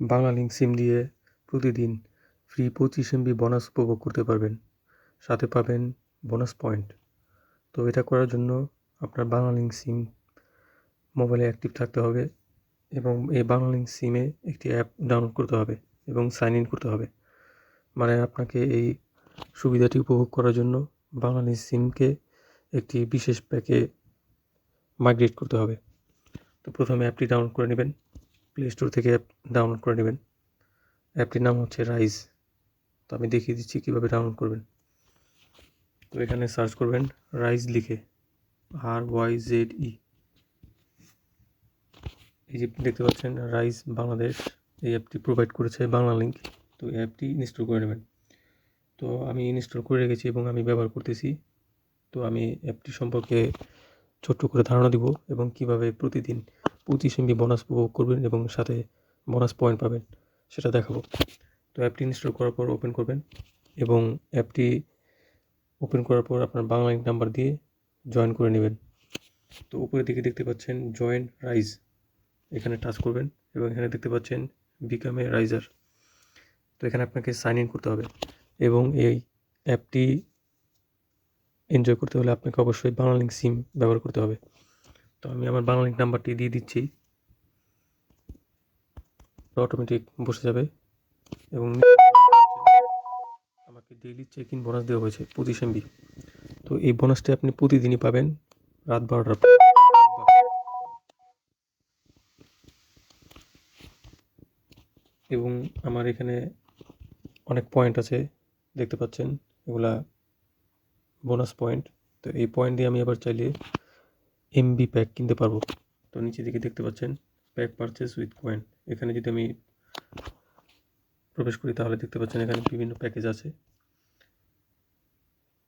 Bangla link সিম দিয়ে প্রতিদিন free পঁচিশ এমবি বোনাস উপভোগ করতে পারবেন। সাথে পাবেন বোনাস পয়েন্ট তো এটা করার জন্য আপনার বাংলা লিঙ্ক সিম মোবাইলে অ্যাক্টিভ থাকতে হবে এবং এই বাংলা লিঙ্ক সিমে একটি অ্যাপ ডাউনলোড করতে হবে এবং সাইন ইন করতে হবে। মানে আপনাকে এই সুবিধাটি উপভোগ করার জন্য লিঙ্ক সিমকে একটি বিশেষ প্যাকে মাইগ্রেট করতে হবে। তো প্রথমে অ্যাপটি ডাউনলোড করে নেবেন। প্লে স্টোর থেকে অ্যাপ ডাউনলোড করে নেবেন। অ্যাপটির নাম হচ্ছে রাইজ তো আমি দেখিয়ে দিচ্ছি কীভাবে ডাউনলোড করবেন। তো এখানে সার্চ করবেন রাইজ লিখে আর ওয়াই জেড ই এই যে দেখতে পাচ্ছেন রাইজ বাংলাদেশ, এই অ্যাপটি প্রোভাইড করেছে বাংলা লিঙ্ক তো এই অ্যাপটি ইনস্টল করে নেবেন। তো আমি ইনস্টল করে রেখেছি এবং আমি ব্যবহার করতেছি। তো আমি অ্যাপটি সম্পর্কে ছোট্ট করে ধারণা দিব এবং কীভাবে প্রতিদিন পঁচিশ এমবি বোনাস উপভোগ করবেন এবং সাথে বোনাস পয়েন্ট পাবেন, সেটা দেখাবো। তো অ্যাপটি ইনস্টল করার পর ওপেন করবেন এবং অ্যাপটি ওপেন করার পর আপনার বাংলা নাম্বার দিয়ে জয়েন করে নেবেন। তো উপরের দিকে দেখতে পাচ্ছেন জয়েন রাইজ এখানে টাচ করবেন এবং এখানে দেখতে পাচ্ছেন বিকাম রাইজার তো এখানে আপনাকে সাইন ইন করতে হবে এবং এই অ্যাপটি এনজয় করতে হলে আপনাকে অবশ্যই বাংলা লিঙ্ক সিম ব্যবহার করতে হবে। তো আমি আমার বাংলা লিঙ্ক নাম্বারটি দিয়ে দিচ্ছি। অটোমেটিক বসে যাবে এবং আমাকে ডেইলি চেক ইন বোনাস দেওয়া হয়েছে পঁচিশ এমবি তো এই বোনাসটি আপনি প্রতিদিনই পাবেন রাত বারোটার পর। এবং আমার এখানে অনেক পয়েন্ট আছে, দেখতে পাচ্ছেন? এগুলা বোনাস পয়েন্ট তো এই পয়েন্ট দিয়ে আমি আবার চাইলে এমবি প্যাক কিনতে পারব। তো নিচে দিকে দেখতে পাচ্ছেন প্যাক পারচেস উইথ কয়েন এখানে যদি আমি প্রবেশ করি, তাহলে দেখতে পাচ্ছেন এখানে বিভিন্ন প্যাকেজ আছে।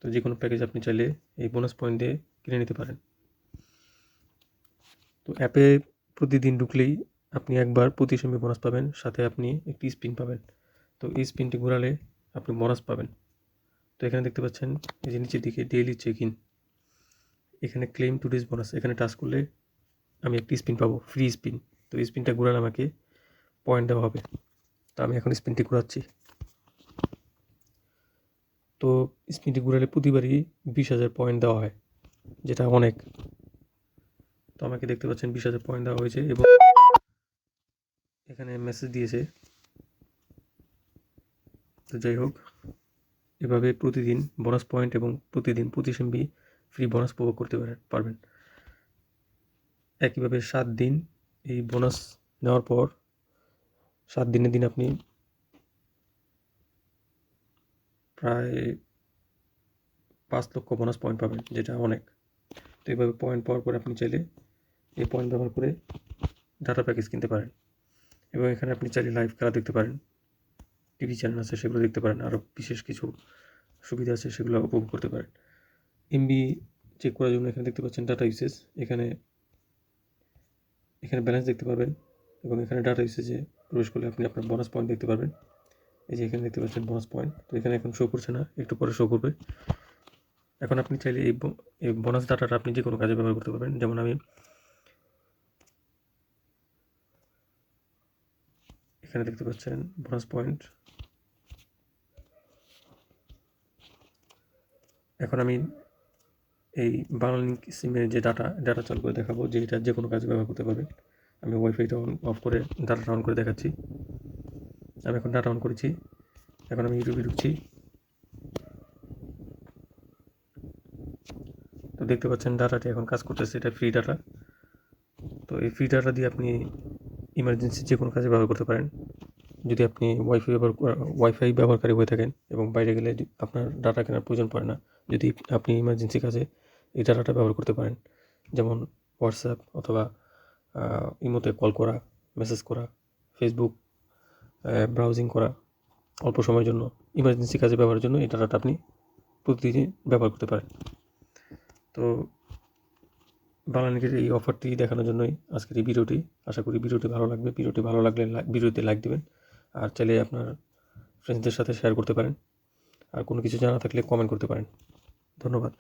তো যে কোনো প্যাকেজ আপনি চাইলে এই বোনাস পয়েন্ট দিয়ে কিনে নিতে পারেন। তো অ্যাপে প্রতিদিন ঢুকলেই আপনি একবার প্রতি সময় বোনাস পাবেন, সাথে আপনি একটি স্পিন পাবেন। তো এই স্পিনটি ঘোরালে আপনি বোনাস পাবেন। তো এখানে দেখতে পাচ্ছেন, এই যে নিচের দিকে ডেইলি চেক ইন এখানে ক্লেম টু ডেজ বোনাস এখানে টাচ করলে আমি একটি স্পিন পাবো ফ্রি স্পিন তো স্পিনটা ঘোরালে আমাকে পয়েন্ট দেওয়া হবে। তো আমি এখন স্পিনটি ঘুরাচ্ছি। তো স্পিনটি ঘুরালে প্রতিবারই বিশ হাজার পয়েন্ট দেওয়া হয়, যেটা অনেক। তো আমাকে দেখতে পাচ্ছেন বিশ হাজার পয়েন্ট দেওয়া হয়েছে এবং এখানে মেসেজ দিয়েছে। তো যাই হোক, এভাবে প্রতিদিন বোনাস পয়েন্ট এবং প্রতিদিন পঁচিশ এমবি ফ্রি বোনাস উপভোগ করতে পারবেন। একইভাবে সাত দিন এই বোনাস নেওয়ার পর সাত দিনের দিন আপনি প্রায় পাঁচ লক্ষ বোনাস পয়েন্ট পাবেন, যেটা অনেক। তো এইভাবে পয়েন্ট পাওয়ার পরে আপনি চাইলে এই পয়েন্ট ব্যবহার করে ডাটা প্যাকেজ কিনতে পারেন। এবং এখানে আপনি চাইলে লাইভ খেলা দেখতে পারেন টিভি চ্যানেল আছে সেগুলো দেখতে পারেন আরও বিশেষ কিছু সুবিধা আছে সেগুলো উপভোগ করতে পারেন। এমবি চেক করার জন্য এখানে দেখতে পাচ্ছেন ডাটা ইউসেজ এখানে এখানে ব্যালেন্স দেখতে পারবেন এবং এখানে ডাটা ইউসেজে প্রবেশ করলে আপনি আপনার বোনাস পয়েন্ট দেখতে পারবেন। এই যে এখানে দেখতে পাচ্ছেন বোনাস পয়েন্ট তো এখানে এখন শো করছে না, একটু পরে শো করবে। এখন আপনি চাইলে এই এই বোনাস ডাটাটা আপনি যে কোনো কাজে ব্যবহার করতে পারবেন। যেমন আমি এখানে দেখতে পাচ্ছেন বোনাস পয়েন্ট এখন আমি এই বাংলা লিঙ্ক সিমের যে ডাটা ডাটা চালু করে দেখাবো, যে এটা যে কোনো কাজে ব্যবহার করতে পারবেন। আমি ওয়াইফাইটা অন অফ করে ডাটাটা অন করে দেখাচ্ছি। আমি এখন ডাটা অন করেছি। এখন আমি ইউটিউবে ঢুকছি। তো দেখতে পাচ্ছেন ডাটাটি এখন কাজ করতেছে, এটা ফ্রি ডাটা তো এই ফ্রি ডাটা দিয়ে আপনি ইমার্জেন্সি যে কোনো কাজে ব্যবহার করতে পারেন। যদি আপনি ওয়াইফাই ব্যবহার ওয়াইফাই ব্যবহারকারী হয়ে থাকেন এবং বাইরে গেলে আপনার ডাটা কেনার প্রয়োজন পড়ে না। যদি আপনি ইমার্জেন্সি কাজে এই ডাটাটা ব্যবহার করতে পারেন। যেমন হোয়াটসঅ্যাপ অথবা ইমোতে কল করা মেসেজ করা ফেসবুক ব্রাউজিং করা, অল্প সময়ের জন্য ইমার্জেন্সি কাজে ব্যবহারের জন্য এই ডাটাটা আপনি প্রতিদিন ব্যবহার করতে পারেন। তো বাংলালিঙ্কের এই অফারটি দেখানোর জন্যই আজকের এই ভিডিওটি। আশা করি ভিডিওটি ভালো লাগবে। ভিডিওটি ভালো লাগলে ভিডিওতে লাইক দেবেন। আর চাইলে আপনার ফ্রেন্ডসদের সাথে শেয়ার করতে পারেন। আর কোনো কিছু জানা থাকলে কমেন্ট করতে পারেন। ধন্যবাদ।